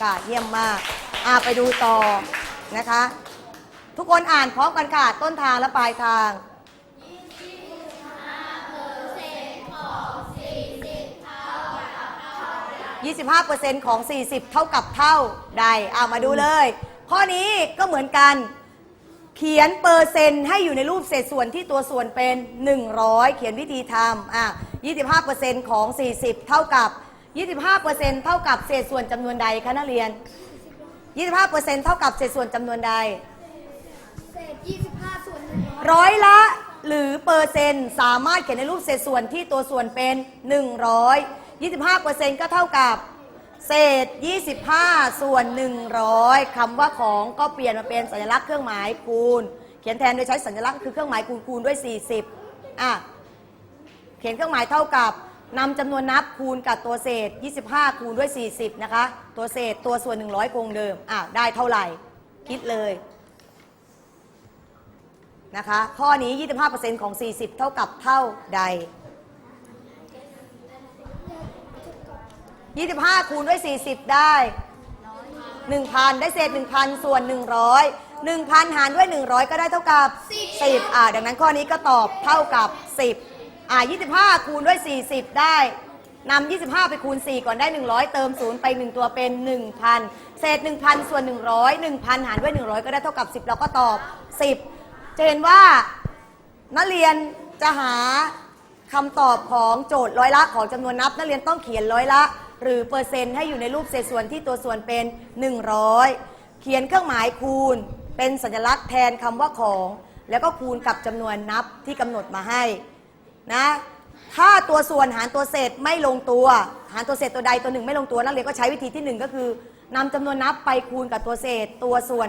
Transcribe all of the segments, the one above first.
องกมค่ะเยี่ยมมากอ่าไปดูต่อนะคะ ทุกคนอ่านพร้อมกันค่ะต้นทางและปลายทาง25%ของ 40 เท่ากับเท่าใดอ่ามาดูเลย ข้อนี้ก็เหมือนกัน เขียนเปอร์เซ็นต์ให้อยู่ในรูปเศษส่วนที่ตัวส่วนเป็น 100 เขียนวิธีทำอะ25%ของ 40 เท่ากับ 25%เท่ากับเศษส่วนจำนวนใดคะนักเรียน 25%เท่ากับเศษส่วนจำนวนใด เศษ25ส่วนหนึ่งร้อยร้อยละหรือเปอร์เซ็นต์สามารถเขียนในรูปเศษส่วนที่ตัวส่วนเป็น 100 25%ก็เท่ากับ เศษ 25 ส่วน 100 คำว่าของก็เปลี่ยนมาเป็นสัญลักษณ์เครื่องหมายคูณ เขียนแทนโดยใช้สัญลักษณ์คือเครื่องหมายคูณคูณด้วย 40 อะ เขียนเครื่องหมายเท่ากับ นำจำนวนนับคูณกับตัวเศษ 25 คูณด้วย 40 นะคะ ตัวเศษตัวส่วน 100 คงเดิมอะได้เท่าไหร่ คิดเลยนะคะ ข้อนี้ 25%ของ 40 เท่ากับเท่าใด 25 คูณด้วย 40 ได้ 1,000 ได้เศษ 1,000 ส่วน 100 1,000 หารด้วย 100 ก็ได้เท่ากับ 10 อ่าดังนั้นข้อนี้ก็ตอบเท่ากับ 10 อ่า25 คูณด้วย 40 ได้นำ25 ไปคูณ 4 ก่อนได้ 100 เติม 0 ไป 1 ตัวเป็น 1,000 เศษ 1,000 ส่วน 100 1,000 หารด้วย 100 ก็ได้เท่ากับ 10 เราก็ตอบ 10 จะเห็นว่านักเรียนจะหาคำตอบของโจทย์ร้อยละของจำนวนนับ นักเรียนต้องเขียนร้อยละ หรือเปอร์เซ็นต์ให้อยู่ในรูปเศษส่วนที่ตัวส่วนเป็น 100 เขียนเครื่องหมายคูณ เป็นสัญลักษณ์แทนคำว่าของ แล้วก็คูณกับจำนวนนับที่กำหนดมาให้ นะ ถ้าตัวส่วนหารตัวเศษไม่ลงตัว หารตัวเศษตัวใดตัวหนึ่งไม่ลงตัว นักเรียนก็ใช้วิธีที่หนึ่งก็คือนำจำนวนนับไปคูณกับตัวเศษตัวส่วน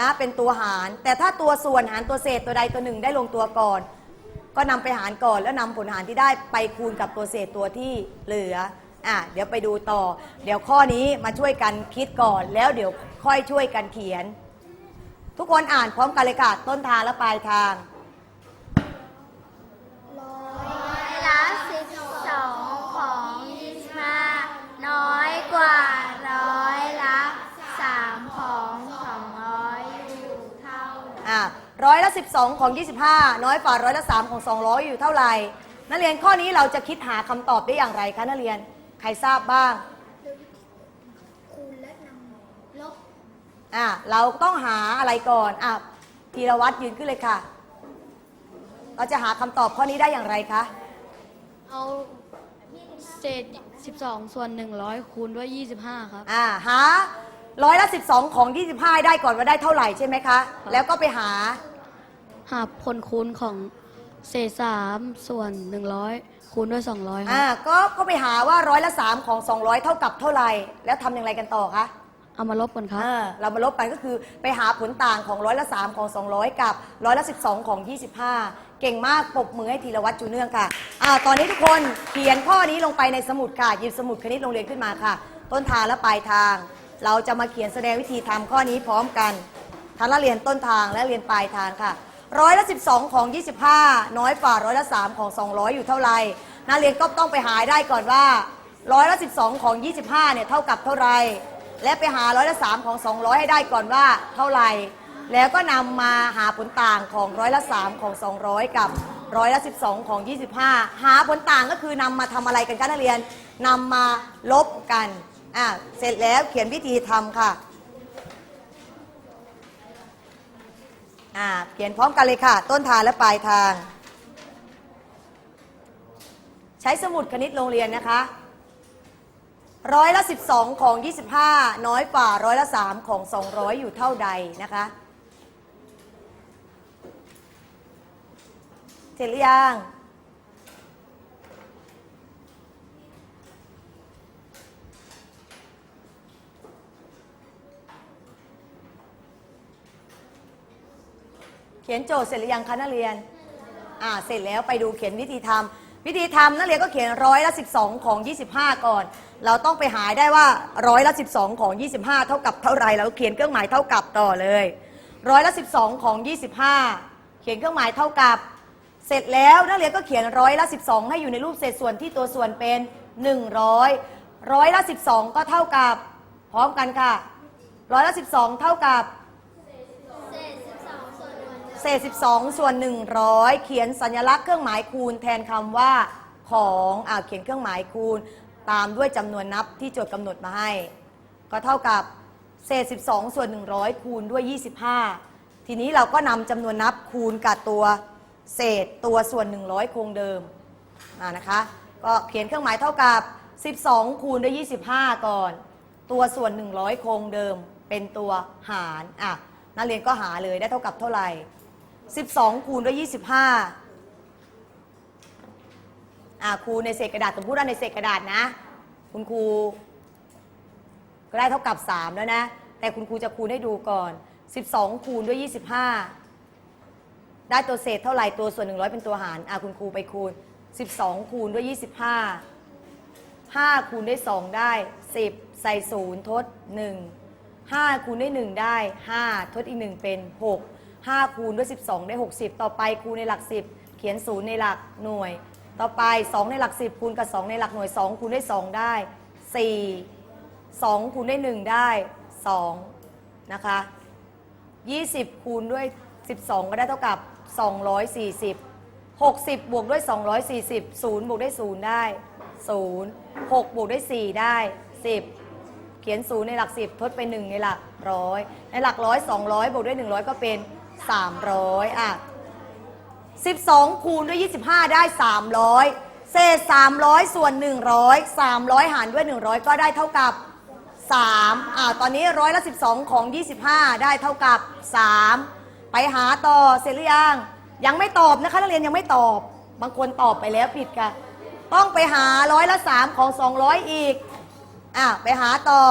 นะเป็นตัวหาร แต่ถ้าตัวส่วนหารตัวเศษตัวใดตัวหนึ่งได้ลงตัวก่อน ก็นำไปหารก่อนแล้วนำผลหารที่ได้ไปคูณกับตัวเศษตัวที่เหลืออะเดี๋ยวไปดูต่อ เดี๋ยวข้อนี้มาช่วยกันคิดก่อน แล้วเดี๋ยวค่อยช่วยกันเขียน ทุกคนอ่านพร้อมกันเลยค่ะต้นทางและปลายทาง น้อยกว่าร้อยละ3ของ200อยู่เท่าอะร้อยละ12ของ25น้อยกว่าร้อยละ3ของ200อยู่เท่าไหร่นักเรียนข้อนี้เราจะคิดหาคำตอบได้อย่างไรคะนักเรียนใครทราบบ้างคูณและนำลบอะเราต้องหาอะไรก่อนอะธีรวัตรยืนขึ้นเลยค่ะ เราจะหาคำตอบข้อนี้ได้อย่างไรคะ เอาเศษ 12 ส่วน 100 คูณด้วย 25 ครับ อ่าหาร้อยละ 12 ของ 25ได้ก่อนว่าได้เท่าไหร่ใช่ไหมคะ แล้วก็ไปหา หาผลคูณของเศษ3ส่วน 100 คูณด้วย 200คอ่ารับก็ก็ไปหาว่าร้อยละ 3 ของ 200 เท่ากับเท่าไหร่ แล้วทำอย่างไรกันต่อคะเอามาลบกันครับ อ่าเรามาลบกันก็คือไปหาผลต่างของร้อยละ 3 ของ 200 กับร้อยละ 12 ของ 25 เก่งมากปรบมือให้ธีรวัตรจูเนื่องค่ะอ่าตอนนี้ทุกคนเขียนข้อนี้ลงไปในสมุดค่ะหยิบสมุดคณิตโรงเรียนขึ้นมาค่ะ ต้นทางและปลายทาง เราจะมาเขียนแสดงวิธีทำข้อนี้พร้อมกันทั้งนักเรียนต้นทางและเรียนปลายทางค่ะร้อยละ12 ของ 25 น้อยกว่าร้อยละ3ของ 200 อยู่เท่าไหร่นักเรียนก็ต้องไปหาได้ก่อนว่าร้อยละ12 ของ 25เนี่ยเท่ากับเท่าไหร่และไปหาร้อยละสามของ 200 ให้ได้ก่อนว่าเท่าไหร่ แล้วก็นำมาหาผลต่างของร้อยละสามของ 200 กับร้อยละ 12 ของ 25 หาผลต่างก็คือนำมาทำอะไรกันคะนักเรียนนำมาลบกันอะเสร็จแล้วเขียนวิธีทำค่ะอ่าเขียนพร้อมกันเลยค่ะ ต้นทางและปลายทาง ใช้สมุดคณิตโรงเรียนนะคะร้อยละ 12 ของ 25 น้อยกว่าร้อยละ 3 ของ 200 อยู่เท่าใดนะคะ เสร็จหรือยังเขียนโจทย์เสร็จหรือยังคะนักเรียน อ่า เสร็จแล้วไปดูเขียนวิธีทำวิธีทำนักเรียนก็เขียนร้อยละ 12 ของ 25 ก่อน เราต้องไปหาได้ว่าร้อยละ 12 ของ 25 เท่ากับเท่าไรเราเขียนเครื่องหมายเท่ากับต่อเลยร้อยละ 12 ของ 25 เขียนเครื่องหมายเท่ากับ เสร็จแล้วนักเรียนก็เขียนร้อยละ 12 ให้อยู่ในรูปเศษส่วนที่ตัวส่วนเป็น 100 ร้อยละ 12 ก็เท่ากับพร้อมกันค่ะร้อยละสิบสองเท่ากับเศษ 12 ส่วน 100 เขียนสัญลักษณ์เครื่องหมายคูณแทนคำว่าของอ่าเขียนเครื่องหมายคูณ ตามด้วยจำนวนนับที่โจทย์กำหนดมาให้ ก็เท่ากับเศษ 12 ส่วน 100 คูณด้วย 25 ทีนี้เราก็นำจำนวนนับคูณกับตัว เศษตัวส่วน 100 คงเดิมนะคะ ก็เขียนเครื่องหมายเท่ากับ 12 คูณด้วย25 ก่อน ตัวส่วน 100 คงเดิมเป็นตัวหารอะนักเรียนก็หาเลยได้เท่ากับเท่าไหร่ 12 คูณด้วย 25อ่าครูในเศษกระดาษสมมติว่าในเศษกระดาษนะ คุณครู ก็ได้เท่ากับ 3 แล้วนะ แต่คุณครูจะคูณให้ดูก่อน 12 คูณด้วย 25 ได้ตัวเศษเท่าไหร่ตัวส่วน 100 เป็นตัวหารอะคุณครูไปคูณ 12 คูณด้วย 25 5 คูณด้วย 2 ได้ 10 ใส่ 0 ทด 1 5 คูณด้วย 1 ได้ 5 ทดอีก 1 เป็น 6 5 คูณด้วย 12 ได้ 60 ต่อไปคูณในหลัก 10 เขียน 0 ในหลักหน่วย ต่อไป 2 ในหลัก 10 คูณกับ 2 ในหลักหน่วย 2 คูณด้วย2ได้ 4 2 คูณด้วย 1 ได้ 2 นะคะ 20 คูณด้วย 12 ก็ได้เท่ากับ 240 60 บวกด้วย 240 0 บวกด้วย0ได้ 0 6 บวกด้วย4ได้ 10 เขียน 0 ในหลัก 10 ทดไป 1 ในหลักร้อยในหลักร้อย200 บวกด้วย 100 ก็เป็น 300 อะ 12 คูณด้วย 25 ได้ 300เศษ300 ส่วน 100 300 หารด้วย 100 ก็ได้เท่ากับ 3 อ่า ตอนนี้ร้อยละ 12 ของ 25 ได้เท่ากับ 3 ไปหาต่อเสร็จหรือยัง ยังไม่ตอบนะคะนักเรียนยังไม่ตอบ บางคนตอบไปแล้วผิดค่ะ ต้องไปหาร้อยละ3ของ 200 อีกอะไปหาต่อ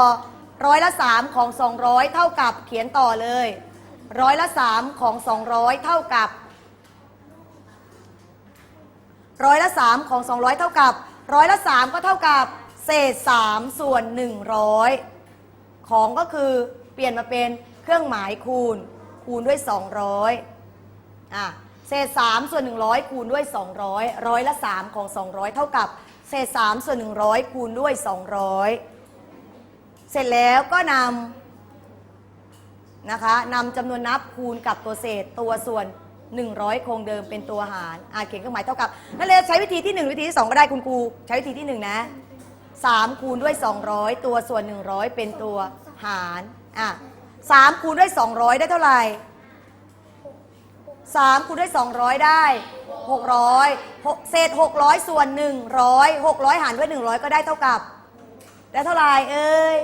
ร้อยละ3ของ 200 เท่ากับเขียนต่อเลยร้อยละ3ของ 200 เท่ากับร้อยละ3ของ 200 เท่ากับร้อยละ3ก็เท่ากับเศษ3ส่วน 100 ของก็คือเปลี่ยนมาเป็นเครื่องหมายคูณ คูณด้วย 200อะเศษ3ส่วน 100 คูณด้วย 200ร้อยละ 3 ของ 200 เท่ากับเศษ3ส่วน 100 คูณด้วย 200 เสร็จแล้วก็นำนะคะนำจำนวนนับคูณกับตัวเศษตัวส่วน 100 คงเดิมเป็นตัวหารอ่าเขียนเครื่องหมายเท่ากับนั่นเลยใช้วิธีที่ 1 วิธีที่ 2 ก็ได้คุณครูใช้วิธีที่ 1 นะ3คูณด้วย 200 ตัวส่วน 100 เป็นตัวหารอะ 3คูณด้วย 200 ได้เท่าไหร่ 3คูณด้วย 200 ได้ 600หกเศษ 600 ส่วน 100 600 หารด้วย 100 ก็ได้เท่ากับ ได้เท่าไหร่เอ้ย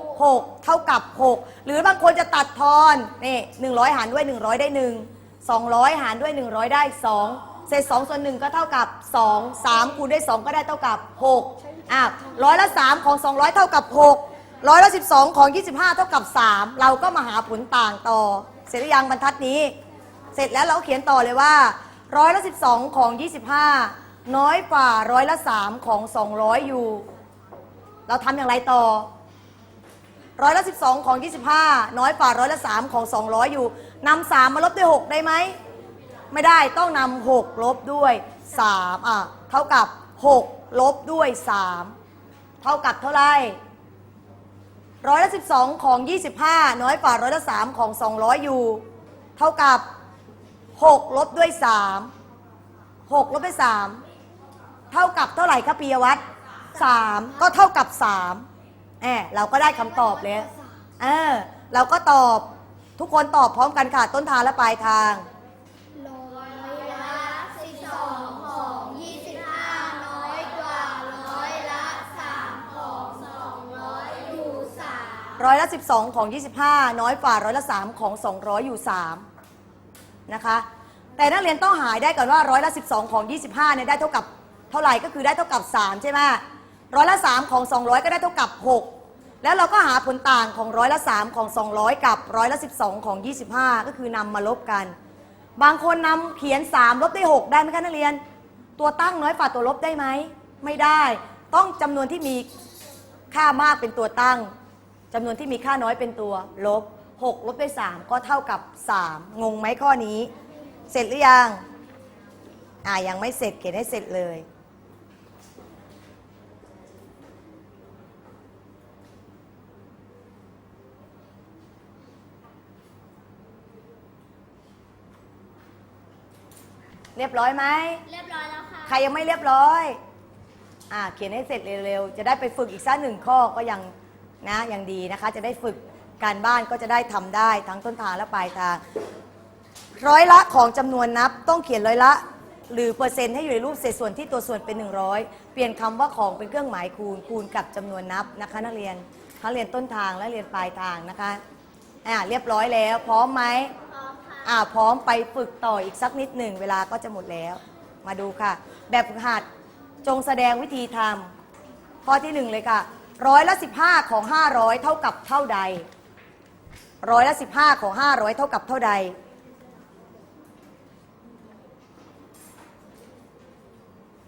6 เท่ากับ 6 หรือบางคนจะตัดทอนนี่100 หารด้วย 100 ได้ 1 200 หารด้วย 100 ได้ 2 เศษ 2 ส่วน 1 ก็เท่ากับ 2 3คูณด้วย 2 ก็ได้เท่ากับ 6อะร้อยละ 3 ของ 200 เท่ากับ 6 ร้อยละ12ของ25เท่ากับ3เราก็มาหาผลต่างต่อ เสร็จหรือยังบรรทัดนี้ เสร็จแล้วเราเขียนต่อเลยว่าร้อยละ12ของ25น้อยกว่าร้อยละ3ของ200อยอยู่ เราทำอย่างไรต่อร้อยละ12ของ25น้อยกว่าร้อยละ3ของ200อยอยู่นำ3มมาลบด้วย6ได้ไหมไม่ได้ต้องนำ6ลบด้วย3อะเท่ากับ6ลบด้วย3เท่ากับเท่าไหร่ ร้อยละ12 ของ 25 น้อยกว่าร้อยละ3ของ 200อยู่เท่ากับ 6 ลบด้วย 3 6 ลบด้วย 3 เท่ากับเท่าไหร่ครับปียวัตร3ก็เท่ากับ3แอบเราก็ได้คำตอบเลยเออเราก็ตอบทุกคนตอบพร้อมกันค่ะ ต้นทางและปลายทาง ร้อยละ 12 ของ 25 น้อยกว่าร้อยละ 3 ของ 200 อยู่ 3 นะคะ แต่นักเรียนต้องหายได้ก่อนว่าร้อยละ 12 ของ 25เนี่ยได้เท่ากับเท่าไหร่ก็คือได้เท่ากับ 3 ใช่ไหมร้อยละ 3 ของ 200 ก็ได้เท่ากับ 6 แล้วเราก็หาผลต่างของร้อยละ 3 ของ 200 กับร้อยละ 12 ของ 25 ก็คือนำมาลบกัน บางคนนำเขียน 3 ลบได้ 6 ได้ไหมคะนักเรียน ตัวตั้งน้อยกว่าตัวลบได้ไหม ไม่ได้ ต้องจำนวนที่มีค่ามากเป็นตัวตั้ง จำนวนที่มีค่าน้อยเป็นตัวลบ 6 ลบด้วย 3 ก็เท่ากับ 3 งงไหมข้อนี้ เสร็จหรือยัง อ่ายังไม่เสร็จเขียนให้เสร็จเลย เรียบร้อยไหม เรียบร้อยแล้วค่ะ ใครยังไม่เรียบร้อย อ่าเขียนให้เสร็จเร็วๆ จะได้ไปฝึกอีกสักหนึ่งข้อก็ยัง นะยังดีนะคะ จะได้ฝึกการบ้านก็จะได้ทำได้ทั้งต้นทางและปลายทาง ร้อยละของจำนวนนับต้องเขียนร้อยละ หรือเปอร์เซ็นต์ให้อยู่ในรูปเศษส่วนที่ตัวส่วนเป็น 100 เปลี่ยนคำว่าของเป็นเครื่องหมายคูณคูณกับจำนวนนับนะคะ นักเรียนทั้งเรียนต้นทางและเรียนปลายทางนะคะอ่าเรียบร้อยแล้ว พร้อมไหมพร้อมค่ะอ่าพร้อมไปฝึกต่ออีกสักนิดหนึ่ง เวลาก็จะหมดแล้ว มาดูค่ะ แบบฝึกหัดจงแสดงวิธีทำข้อที่หนึ่งเลยค่ะ ร้อยละสิบห้าของห้าร้อยเท่ากับเท่าใดร้อยละสิบห้าของห้าร้อยเท่ากับเท่าใด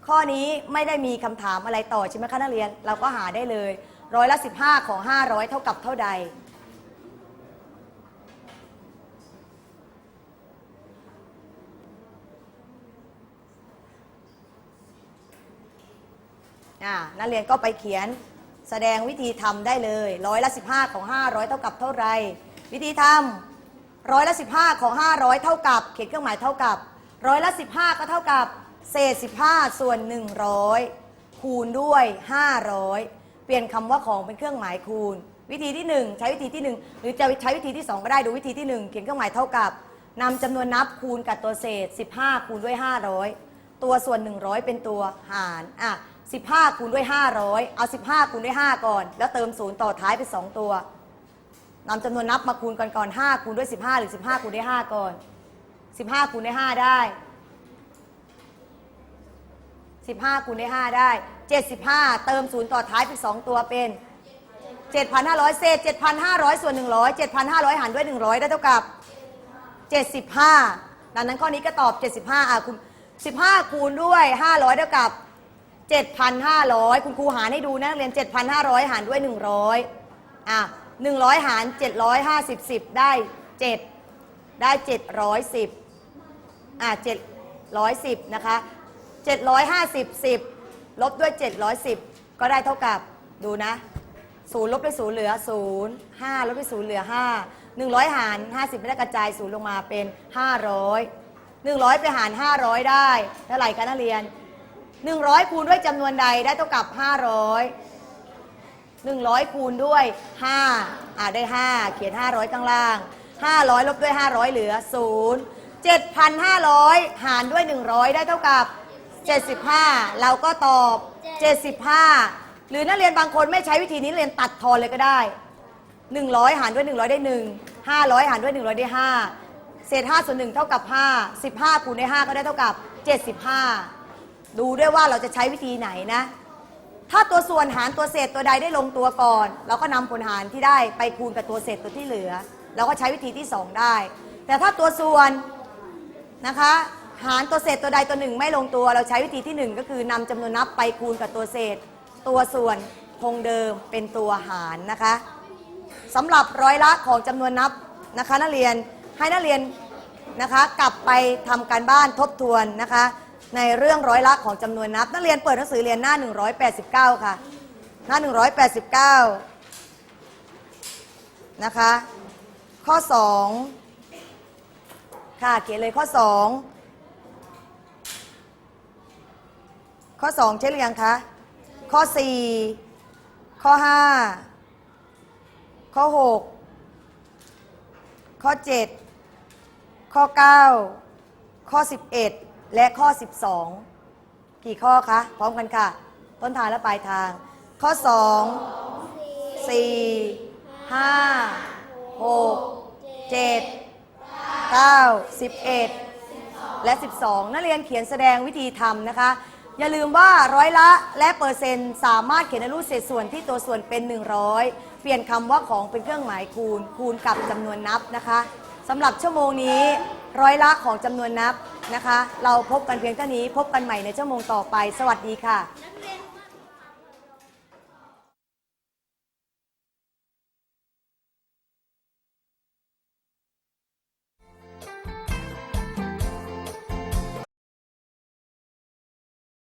ข้อนี้ไม่ได้มีคำถามอะไรต่อใช่ไหมคะนักเรียน เราก็หาได้เลยร้อยละสิบห้าของห้าร้อยเท่ากับเท่าใดอ่านักเรียนก็ไปเขียน แสดงวิธีทำได้เลยร้อยละ 15 ของ 500 เท่ากับเท่าไร วิธีทำร้อยละ 15 ของ 500 เท่ากับเขียนเครื่องหมายเท่ากับร้อยละ 15 ก็เท่ากับ เศษ 15 ส่วน 100 คูณด้วย 500 เปลี่ยนคำว่าของเป็นเครื่องหมายคูณ วิธีที่ 1 ใช้วิธีที่ 1 หรือจะใช้วิธีที่ 2 ก็ได้ดูวิธีที่ 1 เขียนเครื่องหมายเท่ากับนำจำนวนนับคูณกับตัวเศษ 15 คูณด้วย 500 ตัวส่วน 100 เป็นตัวหารอะ 15 คูณด้วย 500 เอา 15 คูณด้วย 5 ก่อน แล้วเติม0ต่อท้ายเป็น2ตัวนำจำนวนนับมาคูณกันก่อน 5 คูณด้วย 15 หรือ 15 คูณด้วย 5 ก่อน 15 คูณด้วย 5 ได้ 15 คูณด้วย 5 ได้ 75 เติม0ต่อท้ายเป็น2ตัวเป็น 7,500 เศษ 7,500 ส่วน 100 7,500 หารด้วย 100 ได้เท่ากับ 75 ดังนั้นข้อนี้ก็ตอบ 75 อะคุณ 15 คูณด้วย 500 เท่ากับ 7,500 คุณครูหารให้ดูนะนักเรียน 7,500 หารด้วย 100 อะ 100 หาร 750 10 ได้ 7 ได้ 710 อะ 710 นะคะ 750 10 ลบด้วย 710 ก็ได้เท่ากับ ดูนะศูนย์ลบด้วยศูนย์เหลือศูนย์ห้าลบด้วยศูนย์เหลือห้าหนึ่งร้อยหารห้าสิบไม่ได้กระจายศูนย์ลงมาเป็นห้าร้อยหนึ่งร้อยไปหารห้าร้อยได้เท่าไหร่คะนักเรียน หนึ่งร้อยคูณด้วยจำนวนใดได้เท่ากับห้าร้อยหนึ่งร้อยคูณด้วยห้าอ่าได้ห้าเขียนห้าร้อยข้างล่างห้าร้อยลบด้วยห้าร้อยเหลือศูนย์เจ็ดพันห้าร้อยหารด้วยหนึ่งร้อยได้เท่ากับเจ็ดสิบห้าเราก็ตอบเจ็ดสิบห้าหรือนักเรียนบางคนไม่ใช้วิธีนี้เรียนตัดทอนเลยก็ได้ 100 หารด้วย 100 ได้ 1 500 หารด้วย 100 ได้ 5 เศษ5ส่วน1เท่ากับ 5 15คูณได้5ก็ได้เท่ากับ 75 ดูด้วยว่าเราจะใช้วิธีไหนนะ ถ้าตัวส่วนหารตัวเศษตัวใดได้ลงตัวก่อน เราก็นำผลหารที่ได้ไปคูณกับตัวเศษตัวที่เหลือ เราก็ใช้วิธีที่ 2 ได้ แต่ถ้าตัวส่วนนะคะ หารตัวเศษตัวใดตัวหนึ่งไม่ลงตัว เราใช้วิธีที่หนึ่งก็คือนำจำนวนนับไปคูณกับตัวเศษ ตัวส่วนคงเดิมเป็นตัวหารนะคะสำหรับร้อยละของจำนวนนับนะคะ นักเรียนให้นักเรียนนะคะ กลับไปทำการบ้านทบทวนนะคะ ในเรื่องร้อยละของจำนวนนับ นักเรียนเปิดหนังสือเรียนหน้า 189 ค่ะ หน้า 189 นะคะ ข้อ 2 ค่ะ เขียนเลยข้อ 2 ข้อ 2 ใช่หรือยังคะ ข้อ 4 ข้อ 5 ข้อ 6 ข้อ 7 ข้อ 9 ข้อ 11 และข้อ 12 กี่ข้อคะ พร้อมกันค่ะ ต้นทางและปลายทาง ข้อ 2 4 5 6 7 9 11 และ 12 นักเรียนเขียนแสดงวิธีทำนะคะ อย่าลืมว่าร้อยละและเปอร์เซ็นต์สามารถเขียนในรูปเศษส่วนที่ตัวส่วนเป็น 100 เปลี่ยนคำว่าของเป็นเครื่องหมายคูณ คูณกับจำนวนนับนะคะสำหรับชั่วโมงนี้ ร้อยละของจำนวนนับนะคะ เราพบกันเพียงเท่านี้พบกันใหม่ในชั่วโมงต่อไป สวัสดีค่ะนักเรียน